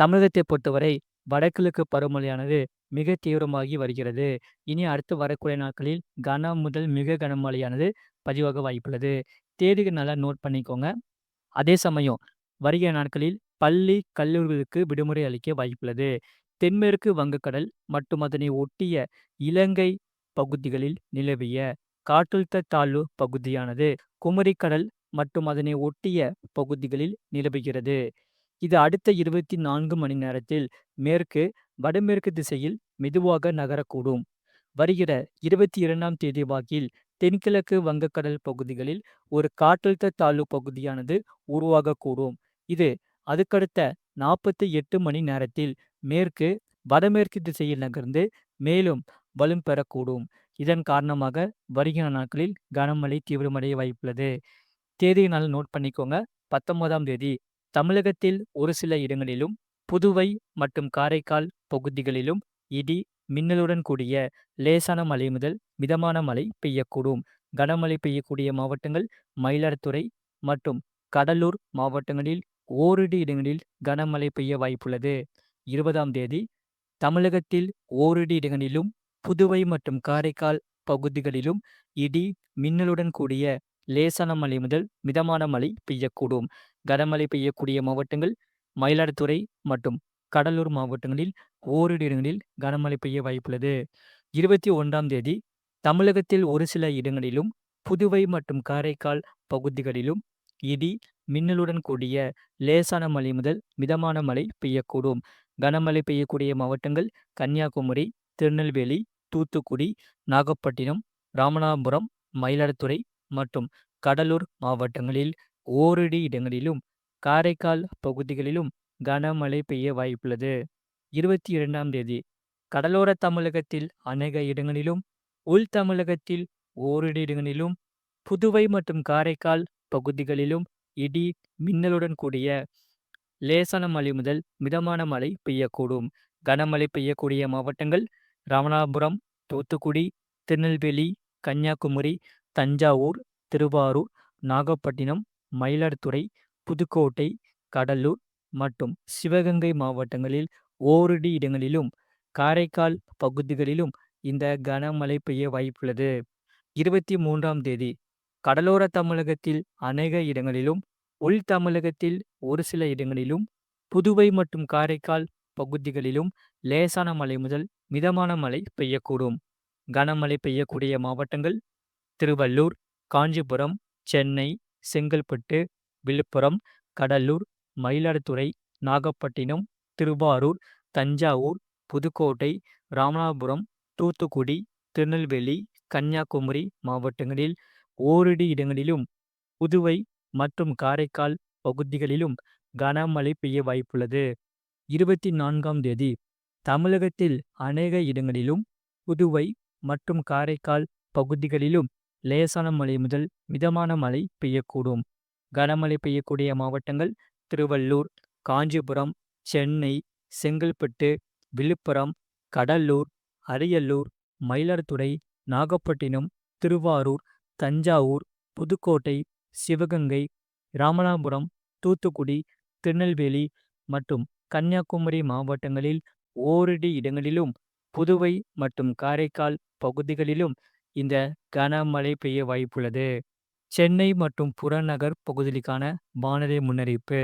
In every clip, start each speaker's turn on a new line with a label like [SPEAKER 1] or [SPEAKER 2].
[SPEAKER 1] தமிழகத்தை பொறுத்தவரை வடகிழக்கு பருவமழையானது மிக தீவிரமாகி வருகிறது. இனி அடுத்து வரக்கூடிய நாட்களில் கனம் முதல் மிக கனமழையானது பதிவாக வாய்ப்புள்ளது. தேதிகள் நல்லா நோட் பண்ணிக்கோங்க. அதே சமயம் வருகிற நாட்களில் பள்ளி, கல்லூரிகளுக்கு விடுமுறை அளிக்க வாய்ப்புள்ளது. தென்மேற்கு வங்கக்கடல் மற்றும் அதனை ஒட்டிய இலங்கை பகுதிகளில் நிலவிய காற்றழுத்த தாழ்வு பகுதியானது குமரிக்கடல் மற்றும் அதனை ஒட்டிய பகுதிகளில் நிலவுகிறது. இது அடுத்த இருபத்தி நான்கு மணி நேரத்தில் மேற்கு, வடமேற்கு திசையில் மெதுவாக நகரக்கூடும். வருகிற இருபத்தி இரண்டாம் தேதி வாக்கில் தென்கிழக்கு வங்கக்கடல் பகுதிகளில் ஒரு காற்றழுத்த தாழ்வு பகுதியானது உருவாகக்கூடும். இது அதுக்கடுத்த நாற்பத்தி எட்டு மணி நேரத்தில் மேற்கு, வடமேற்கு திசையில் நகர்ந்து மேலும் வலும் பெறக்கூடும். இதன் காரணமாக வருகிற நாட்களில் கனமழை தீவிரமடைய வாய்ப்புள்ளது. தேதியை நோட் பண்ணிக்கோங்க. பத்தொன்பதாம் தேதி தமிழகத்தில் ஒரு சில இடங்களிலும், புதுவை மற்றும் காரைக்கால் பகுதிகளிலும் இடி, மின்னலுடன் கூடிய லேசான மழை முதல் மிதமான மழை பெய்யக்கூடும். கனமழை பெய்யக்கூடிய மாவட்டங்கள் மயிலாடுதுறை மற்றும் கடலூர் மாவட்டங்களில் ஓரிரு இடங்களில் கனமழை பெய்ய வாய்ப்புள்ளது. இருபதாம் தேதி தமிழகத்தில் ஓரிரு இடங்களிலும், புதுவை மற்றும் காரைக்கால் பகுதிகளிலும் இடி, மின்னலுடன் கூடிய லேசான மழை முதல் மிதமான மழை பெய்யக்கூடும். கனமழை பெய்யக்கூடிய மாவட்டங்கள் மயிலாடுதுறை மற்றும் கடலூர் மாவட்டங்களில் ஓரிரு இடங்களில் கனமழை பெய்ய வாய்ப்புள்ளது. இருபத்தி ஒன்றாம் தேதி தமிழகத்தில் ஒரு சில இடங்களிலும், புதுவை மற்றும் காரைக்கால் பகுதிகளிலும் இடி, மின்னலுடன் கூடிய லேசான மழை முதல் மிதமான மழை பெய்யக்கூடும். கனமழை பெய்யக்கூடிய மாவட்டங்கள் கன்னியாகுமரி, திருநெல்வேலி, தூத்துக்குடி, நாகப்பட்டினம், ராமநாதபுரம், மயிலாடுதுறை மற்றும் கடலூர் மாவட்டங்களில் ஓரிரு இடங்களிலும், காரைக்கால் பகுதிகளிலும் கனமழை பெய்ய வாய்ப்புள்ளது. இருபத்தி இரண்டாம் தேதி கடலோர தமிழகத்தில் அநேக இடங்களிலும், உள் தமிழகத்தில் ஓரிரு இடங்களிலும், புதுவை மற்றும் காரைக்கால் பகுதிகளிலும் இடி, மின்னலுடன் கூடிய லேசான மழை முதல் மிதமான மழை பெய்யக்கூடும். கனமழை பெய்யக்கூடிய மாவட்டங்கள் ராமநாதபுரம், தூத்துக்குடி, திருநெல்வேலி, கன்னியாகுமரி, தஞ்சாவூர், திருவாரூர், நாகப்பட்டினம், மயிலாடுதுறை, புதுக்கோட்டை, கடலூர் மற்றும் சிவகங்கை மாவட்டங்களில் ஓரிரு இடங்களிலும், காரைக்கால் பகுதிகளிலும் இந்த கனமழை பெய்ய வாய்ப்புள்ளது. இருபத்தி மூன்றாம் தேதி கடலோர தமிழகத்தில் அநேக இடங்களிலும், உள் தமிழகத்தில் ஒரு சில இடங்களிலும், புதுவை மற்றும் காரைக்கால் பகுதிகளிலும் லேசான மழை முதல் மிதமான மழை பெய்யக்கூடும். கனமழை பெய்யக்கூடிய மாவட்டங்கள் திருவள்ளூர், காஞ்சிபுரம், சென்னை, செங்கல்பட்டு, விழுப்புரம், கடலூர், மயிலாடுதுறை, நாகப்பட்டினம், திருவாரூர், தஞ்சாவூர், புதுக்கோட்டை, ராமநாதபுரம், தூத்துக்குடி, திருநெல்வேலி, கன்னியாகுமரி மாவட்டங்களில் ஓரிரு இடங்களிலும், புதுவை மற்றும் காரைக்கால் பகுதிகளிலும் கனமழை பெய்ய வாய்ப்புள்ளது. இருபத்தி நான்காம் தேதி தமிழகத்தில் அநேக இடங்களிலும், புதுவை மற்றும் காரைக்கால் பகுதிகளிலும் லேசான மழை முதல் மிதமான மழை பெய்யக்கூடும். கனமழை பெய்யக்கூடிய மாவட்டங்கள் திருவள்ளூர், காஞ்சிபுரம், சென்னை, செங்கல்பட்டு, விழுப்புரம், கடலூர், அரியலூர், மயிலாடுதுறை, நாகப்பட்டினம், திருவாரூர், தஞ்சாவூர், புதுக்கோட்டை, சிவகங்கை, ராமநாதபுரம், தூத்துக்குடி, திருநெல்வேலி மற்றும் கன்னியாகுமரி மாவட்டங்களில் ஓரிரு இடங்களிலும், புதுவை மற்றும் காரைக்கால் பகுதிகளிலும் இந்த கனமழை பெய்ய வாய்ப்புள்ளது. சென்னை மற்றும் புறநகர் பகுதிகளுக்கான வானிலை முன்னறிவிப்பு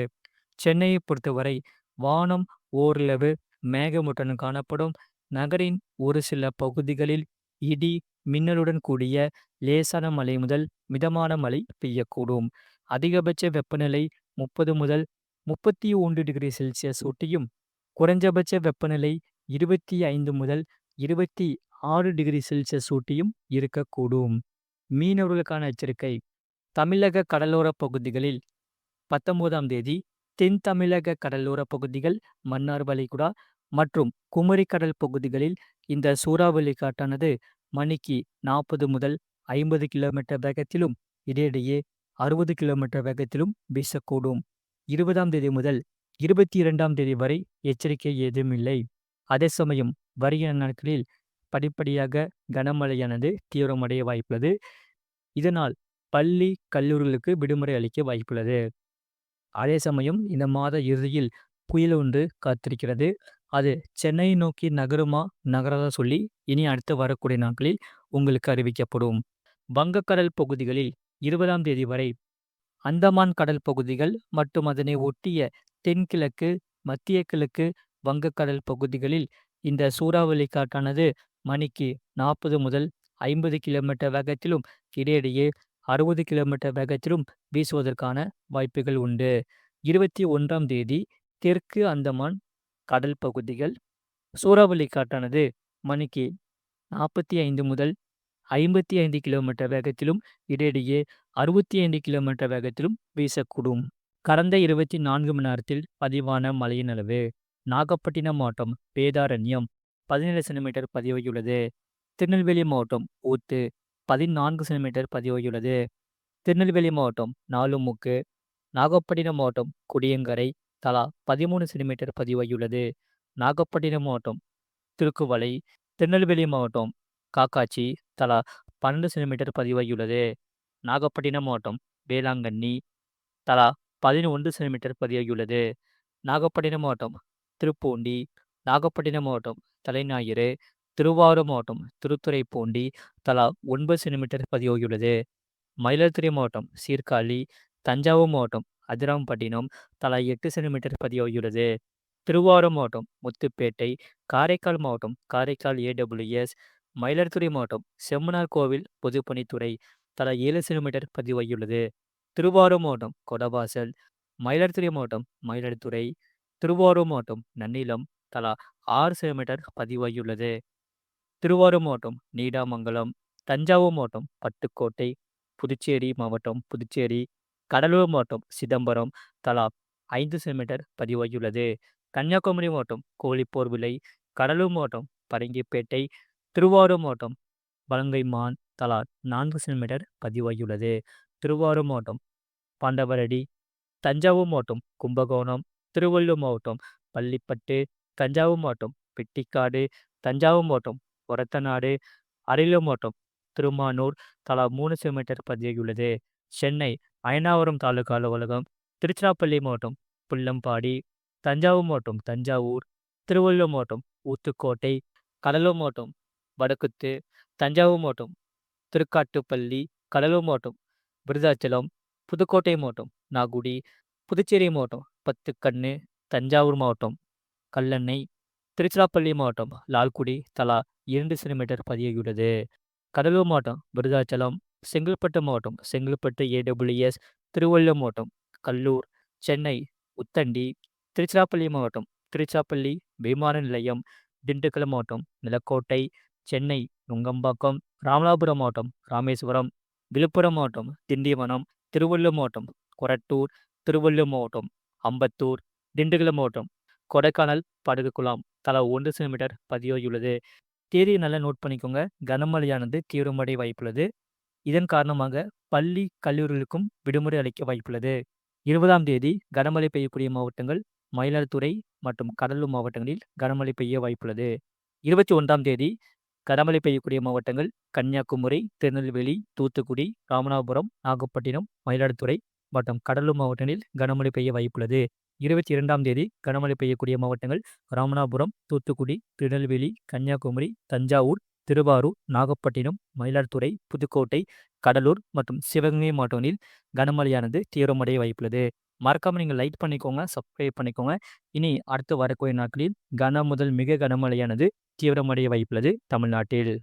[SPEAKER 1] சென்னையை பொறுத்தவரை வானம் ஓரளவு மேகமூட்டத்துடன் காணப்படும். நகரின் ஒரு சில பகுதிகளில் இடி, மின்னலுடன் கூடிய லேசான மழை முதல் மிதமான மழை பெய்யக்கூடும். அதிகபட்ச வெப்பநிலை முப்பது முதல் முப்பத்தி ஒன்று டிகிரி செல்சியஸ் ஒட்டியும், குறைந்தபட்ச வெப்பநிலை இருபத்தி ஐந்து முதல் இருபத்தி ஆறு டிகிரி செல்சியஸ் ஊட்டியும் இருக்கக்கூடும். மீனவர்களுக்கான எச்சரிக்கை தமிழக கடலோர பகுதிகளில் பத்தொன்பதாம் தேதி தென் தமிழக கடலோர பகுதிகள், மன்னார் வளைகுடா மற்றும் குமரிக்கடல் பகுதிகளில் இந்த சூறாவளி காட்டானது மணிக்கு நாற்பது முதல் ஐம்பது கிலோமீட்டர் வேகத்திலும், இடையிடையே அறுபது கிலோமீட்டர் வேகத்திலும் வீசக்கூடும். இருபதாம் தேதி முதல் இருபத்தி இரண்டாம் தேதி வரை எச்சரிக்கை ஏதும் இல்லை. அதே சமயம் வருகிற நாட்களில் படிப்படியாக கனமழையானது தீவிரமடைய வாய்ப்புள்ளது. இதனால் பள்ளி, கல்லூரிகளுக்கு விடுமுறை அளிக்க வாய்ப்புள்ளது. அதே சமயம் இந்த மாத இறுதியில் புயல் ஒன்று காத்திருக்கிறது. அது சென்னையை நோக்கி நகருமா, நகராதா சொல்லி இனி அடுத்து வரக்கூடிய நாட்களில் உங்களுக்கு அறிவிக்கப்படும். வங்கக்கடல் பகுதிகளில் 20ஆம் தேதி வரை அந்தமான் கடல் பகுதிகள் மற்றும் அதனை ஒட்டிய தென்கிழக்கு, மத்திய கிழக்கு வங்கக்கடல் பகுதிகளில் இந்த சூறாவளி காற்றானது மணிக்கு 40 முதல் 50 கிலோமீட்டர் வேகத்திலும், இடையிடையே 60 கிலோமீட்டர் வேகத்திலும் வீசுவதற்கான வாய்ப்புகள் உண்டு. 21ஆம் தேதி தெற்கு அந்தமான் கடல் பகுதிகள் சூறாவளி காற்றானது மணிக்கு 45 முதல் 55 கிலோமீட்டர் வேகத்திலும், இடையிடையே 65 கிலோமீட்டர் வேகத்திலும் வீசக்கூடும். கடந்த 24 மணி நேரத்தில் பதிவான மழையின் அளவு நாகப்பட்டினம் மாவட்டம் வேதாரண்யம் 17 சென்டிமீட்டர் பதிவாகியுள்ளது. திருநெல்வேலி மாவட்டம் ஊத்து 14 சென்டிமீட்டர் பதிவாகியுள்ளது. திருநெல்வேலி மாவட்டம் நாலுமுக்கு, நாகப்பட்டினம் மாவட்டம் குடியங்கரை தலா 13 சென்டிமீட்டர் பதிவாகியுள்ளது. நாகப்பட்டினம் மாவட்டம் திருக்குவளை, திருநெல்வேலி மாவட்டம் காக்காச்சி தலா 12 சென்டிமீட்டர் பதிவாகியுள்ளது. நாகப்பட்டினம் மாவட்டம் வேளாங்கண்ணி தலா 11 சென்டிமீட்டர் பதிவாகியுள்ளது. நாகப்பட்டினம் மாவட்டம் திருப்பூண்டி, நாகப்பட்டினம் மாவட்டம் தலைஞாயிறு, திருவாரூர் மாவட்டம் திருத்துறைப்பூண்டி தலா ஒன்பது சென்டிமீட்டர் பதிவாகியுள்ளது. மயிலாடுதுறை மாவட்டம் சீர்காழி, தஞ்சாவூர் மாவட்டம் அதிராம்பட்டினம் தலா எட்டு சென்டிமீட்டர் பதிவாகியுள்ளது. திருவாரூர் மாவட்டம் முத்துப்பேட்டை, காரைக்கால் மாவட்டம் காரைக்கால் ஏடபிள்யூஎஸ், மயிலாடுதுறை மாவட்டம் செம்மனார் கோவில் பொதுப்பணித்துறை தலா ஏழு சென்டிமீட்டர் பதிவாகியுள்ளது. திருவாரூர் மாவட்டம் கொடவாசல், மயிலாடுதுறை மாவட்டம் மயிலாடுதுறை, திருவாரூர் மாவட்டம் நன்னிலம் தலா ஆறு சென்டிமீட்டர் பதிவாகியுள்ளது. திருவாரூர் மாவட்டம் நீடாமங்கலம், தஞ்சாவூர் மாவட்டம் பட்டுக்கோட்டை, புதுச்சேரி மாவட்டம் புதுச்சேரி, கடலூர் மாவட்டம் சிதம்பரம் தலா ஐந்து சென்டிமீட்டர் பதிவாகியுள்ளது. கன்னியாகுமரி மாவட்டம் கோழிப்போர் விலை கடலூர் மாவட்டம் பரங்கிப்பேட்டை, திருவாரூர் மாவட்டம் வலங்கைமான் தலா நான்கு சென்டிமீட்டர் பதிவாகியுள்ளது. திருவாரூர் மாவட்டம் பாண்டவரடி, தஞ்சாவூர் மாவட்டம் கும்பகோணம், திருவள்ளூர் மாவட்டம் பள்ளிப்பட்டு, தஞ்சாவூர் மாவட்டம் பெட்டிக்காடு, தஞ்சாவூர் மாவட்டம் ஒரத்தநாடு, அரியலூர் மாவட்டம் திருமானூர் தலா 3 சென்டிமீட்டர் பதிவாகியுள்ளது. சென்னை அயனாவரம் தாலுகா அலுவலகம், திருச்சிராப்பள்ளி மாவட்டம் புல்லம்பாடி, தஞ்சாவூர் மாவட்டம் தஞ்சாவூர், திருவள்ளூர் மாவட்டம் ஊத்துக்கோட்டை, கடலூர் மாவட்டம் வடக்குத்து, தஞ்சாவூர் மாவட்டம் திருக்காட்டுப்பள்ளி, கடலூர் மாவட்டம் விருதாச்சலம், புதுக்கோட்டை மாவட்டம் நாகுடி, புதுச்சேரி மாவட்டம் பத்துக்கண்ணு, தஞ்சாவூர் மாவட்டம் கல்லணை, திருச்சிராப்பள்ளி மாவட்டம் லால்குடி தலா இரண்டு சென்டிமீட்டர் பதியுள்ளது கடலூர் மாவட்டம் விருதாச்சலம், செங்கல்பட்டு மாவட்டம் செங்கல்பட்டு ஏடபிள்யூஎஸ், திருவள்ளூர் மாவட்டம் கல்லூர், சென்னை உத்தண்டி, திருச்சிராப்பள்ளி மாவட்டம் திருச்சிராப்பள்ளி விமான நிலையம், திண்டுக்கல் மாவட்டம் நிலக்கோட்டை, சென்னை நுங்கம்பாக்கம், ராமநாதபுரம் மாவட்டம் ராமேஸ்வரம், விழுப்புரம் மாவட்டம் திண்டிவனம், திருவள்ளூர் மாவட்டம் கொரட்டூர், திருவள்ளூர் மாவட்டம் அம்பத்தூர், திண்டுக்கல் மாவட்டம் கொடைக்கானல் படகு குளம் தலா ஒன்று சென்டிமீட்டர் பதிவாகியுள்ளது. தேதியை நல்லா நோட் பண்ணிக்கோங்க. கனமழையானது தீவிரமடைய வாய்ப்புள்ளது. இதன் காரணமாக பள்ளி, கல்லூரிகளுக்கும் விடுமுறை அளிக்க வாய்ப்புள்ளது. 20ஆம் தேதி கனமழை பெய்யக்கூடிய மாவட்டங்கள் மயிலாடுதுறை மற்றும் கடலூர் மாவட்டங்களில் கனமழை பெய்ய வாய்ப்புள்ளது. 21ஆம் தேதி கனமழை பெய்யக்கூடிய மாவட்டங்கள் கன்னியாகுமரி, திருநெல்வேலி, தூத்துக்குடி, ராமநாதபுரம், நாகப்பட்டினம், மயிலாடுதுறை மற்றும் கடலூர் மாவட்டங்களில் கனமழை பெய்ய வாய்ப்புள்ளது. 22ஆம் தேதி கனமழை பெய்யக்கூடிய மாவட்டங்கள் ராமநாதபுரம், தூத்துக்குடி, திருநெல்வேலி, கன்னியாகுமரி, தஞ்சாவூர், திருவாரூர், நாகப்பட்டினம், மயிலாடுதுறை, புதுக்கோட்டை, கடலூர் மற்றும் சிவகங்கை மாவட்டங்களில் கனமழையானது தீவிரமடைய வாய்ப்புள்ளது. மறக்காமல் நீங்கள் லைக் பண்ணிக்கோங்க, சப்ஸ்கிரைப் பண்ணிக்கோங்க. இனி அடுத்து வரக்கூடிய நாட்களில் கன முதல் மிக கனமழையானது தீவிரமடைய வாய்ப்புள்ளது தமிழ்நாட்டில்.